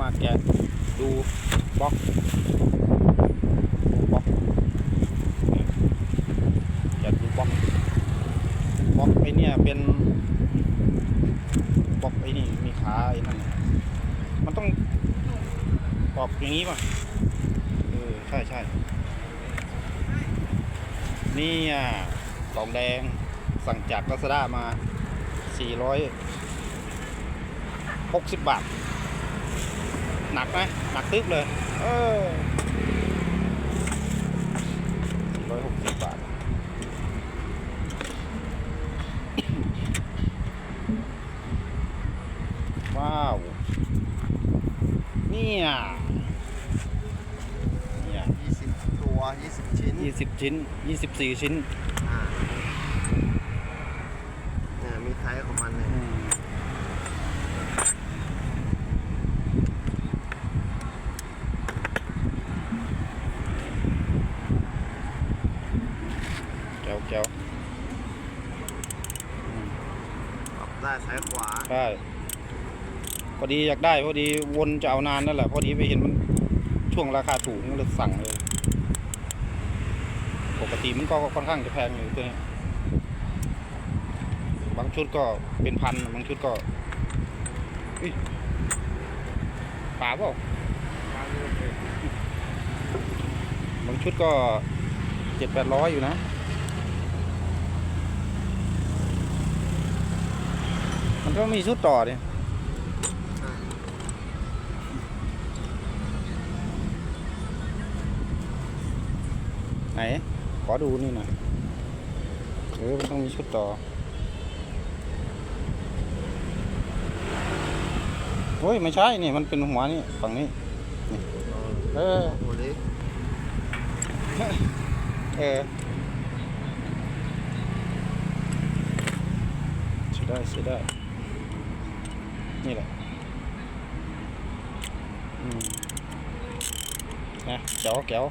มาแกะดูบล็อกบล็อกแกะดูบล็อกบล็อกไอเนี่ยเป็นบล็อกไอนี่มีขาไอ้นั่นมันต้องออกอย่างนี้ป่ะเออใช่ใช่นี่อะกล่องแดงสั่งจากลาซาด้ามา 460 บาท หนักไหมหนักตึ๊บเลยเออ460บาทว้าว เนี่ย เนี่ยยี่สิบตัวยี่สิบชิ้นยี่สิบชิ้นยี่สิบสี่ชิ้น อ่าเนี่ยมีไซส์ของมันเนี่ย อืมแก้วแก้ว ปรับได้ซ้ายขวา ใช่พอดีอยากได้พอดีวนจะเอานานนั่นแหละพอดีไปเห็นมันช่วงราคาถูกก็เลยสั่งเลยปกติมันก็ค่อนข้างจะแพงอยู่ตัวนี้บางชุดก็เป็นพันบางชุดก็อุ๊ยป่าเปล่าบางชุดก็เจ็ดแปดร้อยอยู่นะ มันก็มีชุดต่อเนี่ยอ่าไหน ขอดูนี่หน่อยเออมันต้องมีชุดต่อโอ้ย ไม่ใช่ นี่มันเป็นหัวนี่ฝั่งนี้เออโอเล็กเออใช่ได้ใช่ได้ นี่แหละอืมนะแก้วแก้ว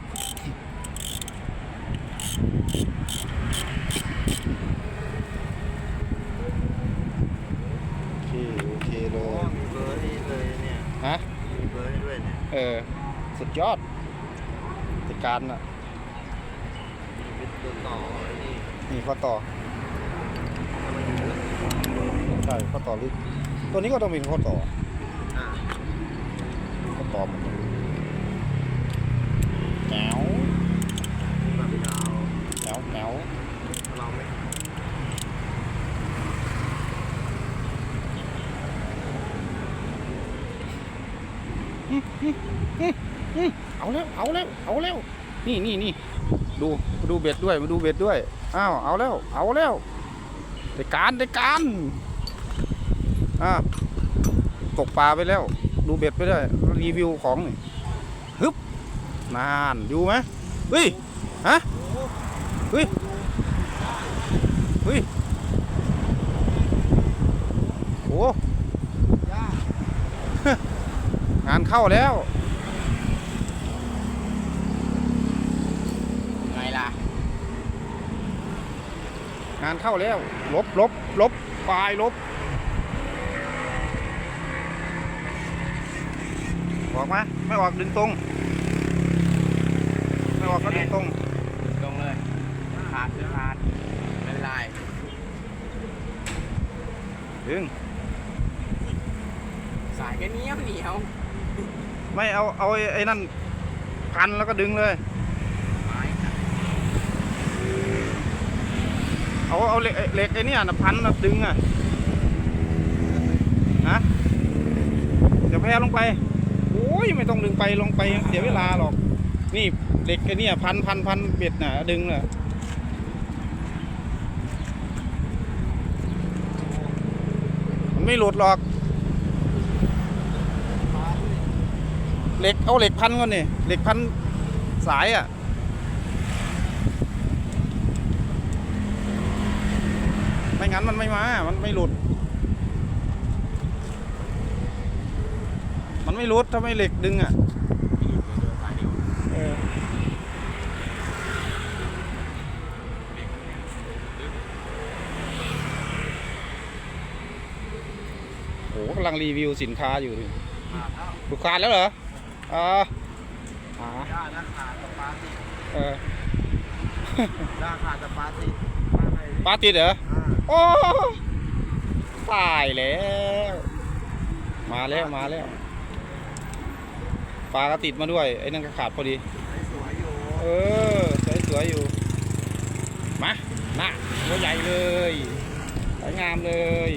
โอเค โอเคเลโอ้ยมีเบอร์นี่เลยเนี่ย ฮะ มีเบอร์ให้ด้วยเนี่ยเออ สุดยอดจัดการอะ มีเป็นตัวต่อไอ้นี่นี่ข้อต่อทำไมถึงเลือกใช่ข้อต่อลึก ตัวนี้ก็ต้องเป็นข้อต่ออ่าข้อต่อหมดเลยแหนวแบบพี่ดาวแหนวแหนวเราไหมเอาแล้วเอาแล้วเอาแล้วนี่นี่นี่ดูมาดูเบ็ดด้วยมาดูเบ็ดด้วยอ้าวเอาแล้ว เอาแล้วได้การได้การ อ่าตกปลาไปแล้ว ดูเบ็ดไปด้วยรีวิวของนี่ฮึบนานอยู่ไหมเฮ้ยฮะเฮ้ยเฮ้ยโอ้ย่างานเข้าแล้วไงล่ะ งานเข้าแล้ว ลบลบลบปลายลบ ออกมา ไม่ออกดึงตรง ไม่ออกก็ดึงตรงลงเลย ขาดคือขาดไม่เป็นไรดึง สายก็เหนียวเหนียวไม่เอาเอาไอ้ไอ้นั่นพันแล้วก็ดึงเลยไม้เอาเอาเหล็กเหล็กไอ้เนี่ยนะพันนะดึงอะ ฮะ เดี๋ยวแพ้ลงไปโอ้ ยไม่ต้องดึงไปลงไปเสียเวลาหรอก นี่เหล็กไอ้เนี่ยพันพันพันเบ็ดน่ะ ดึงเลยมันไม่หลุดหรอกเหล็กเอาเหล็กพันก่อนนี่เหล็กพันสายอะไม่งั้นมันไม่มา มันไม่หลุด มันไม่หลุดถ้าไม่เหล็กดึงอะเออโหกำลังรีวิวสินค้าอยู่ดิขาดแล้วผูกขาดแล้วเหรออ่าอ่าย่านะขาดสปาติดเออย่าขาดสปาติดมาไหนปลาติดเหรออ่าโอ้ตายแล้ว มาแล้ว มาแล้ว ปลาก็ติดมาด้วย ไอ้นั่นก็ขาดพอดี สวยอยู่เออ สวยสยๆอยู่ มาน่ะตัวใหญ่เลยสวยงามเลย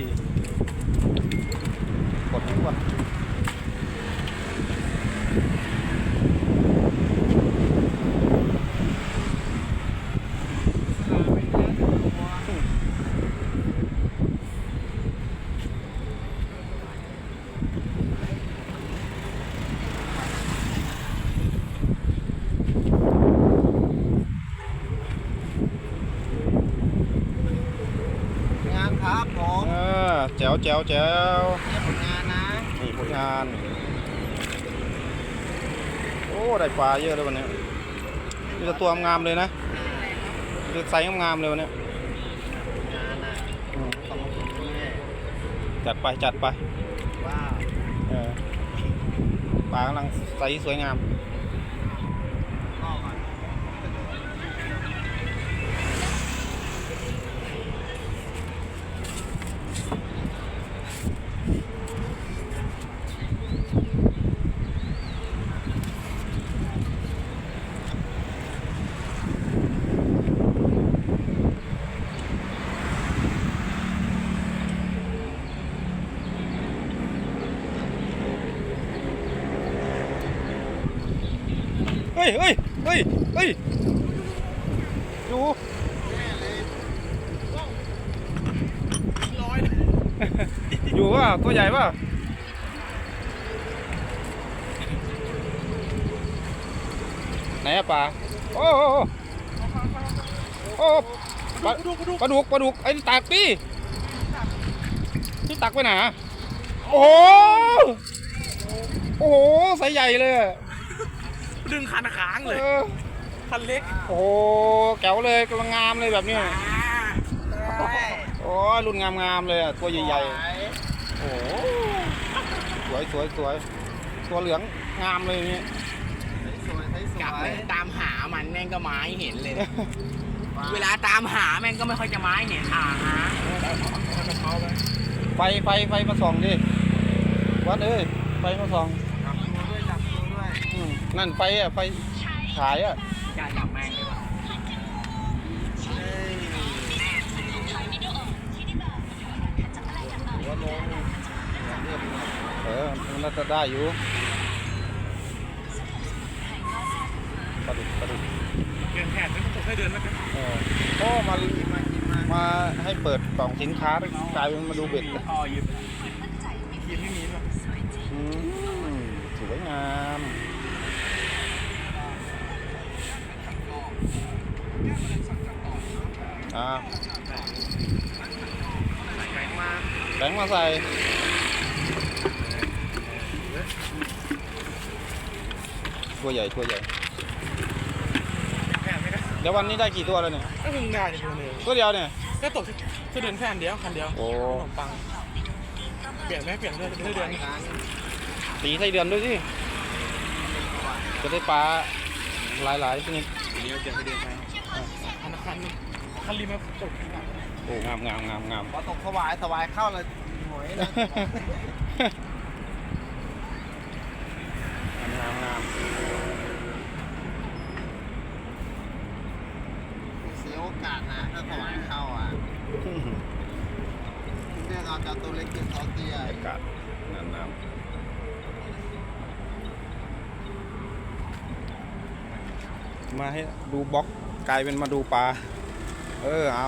กดทุกวัน งานครับผม เออ แจ๋วแจ๋วแจ๋วนี่ผลงานนะนี่ผลงาน โอ้ ได้ปลาเยอะเลยวันนี้นี่จะตัวงามเลยนะนี่จะไซส์งามๆเลยวันนี้งานนะอืมต้องมาฝึกนี่จัดไปจัดไปว้าวเออปลากำลังไซส์สวยงาม ฮ้ยเฮ้ยเฮ้ยเฮ้ยดูร้อยอยู่ว่าตัวใหญ่ป่ะไหนอะปลาโอ้โอ้โอ้โอ้ปลาปลาดุกปลาดุกไอ้นี่ตักดินี่ตักไปไหนอะโอ้โหโอ้โหไซส์ใหญ่เลย อะดึงคันค้างเลยเออคันเล็กโอ้โหแก๋วเลยกำลังงามเลยแบบเนี้ยโอ้ยรุ่นงามๆเลยอะตัวใหญ่ๆโอ้โหสวยสวยสวยตัวเหลืองงามเลยนี่สวยสวยสกลับวไปยตามหามันแม่งก็ไม้เห็นเลยนะเวลาตามหาแม่งก็ไม่ค่อยจะไม้เห็นอ่าฮะไฟไฟไฟมาส่องดิวัดเอ้ยไฟมาส่อง นั่นไฟอะไฟฉายอะจะจับแม่งเลยว่ะเฮ้ยหัวลงหัวเรียบร้อยเออมันน่าจะได้อยู่ปลาดุกปลาดุกเกินแผนไม่ต้องให้เดือนแล้วกันเออโอ้มากินมากินมามาให้เปิดกล่องสินค้ากลายเป็นมาดูเบ็ดเลยพ่อยืมกินไม่มีหรอกอืมสวยงาม อ่าแข็งมาแบงค์มาใส่ตัวใหญ่ตัวใหญ่แผนไม่ได้เดี๋ยววันนี้ได้กี่ตัวแล้วเนี่ย ก็เพิ่งได้ในตัวเลยตัวเดียวเนี่ย ก็ตกแค่เดือนแค่อันเดียวคันเดียวโอ้ ขนมปังเปลี่ยนไหมเปลี่ยนเดือนเดือนเดือนตีไส้เดือนด้วยสิจะได้ปลาหลายๆชนิด เดียวเปลี่ยนไปเดือนไปคันคัน คันรีมาตกโอ้งามงามงามงามพอตกสวายสวายเข้าเลยหวยนะงามงามเสียโอกาสนะถ้าสวายเข้าอะเรื่องเอาจากตัวเล็กเป็นตัวเตี้ยอากาศน้ำน้ำมาให้ดูบล็อกกลายเป็นมาดูปลา เออ เอา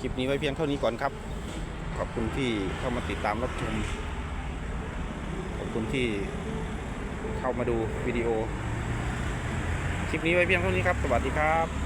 คลิปนี้ไว้เพียงเท่านี้ก่อนครับ ขอบคุณที่เข้ามาติดตามรับชม ขอบคุณที่เข้ามาดูวิดีโอ คลิปนี้ไว้เพียงเท่านี้ครับ สวัสดีครับ